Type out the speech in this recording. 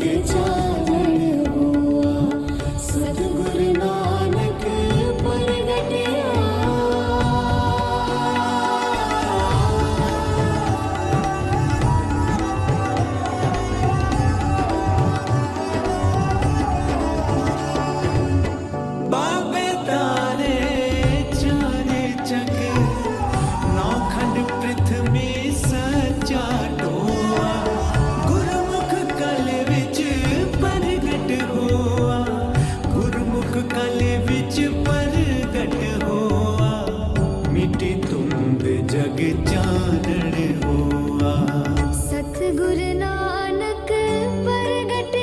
হতে চাই ਜਾਣਨ ਹੋਆ। ਸਤਗੁਰ ਨਾਨਕ ਪ੍ਰਗਟ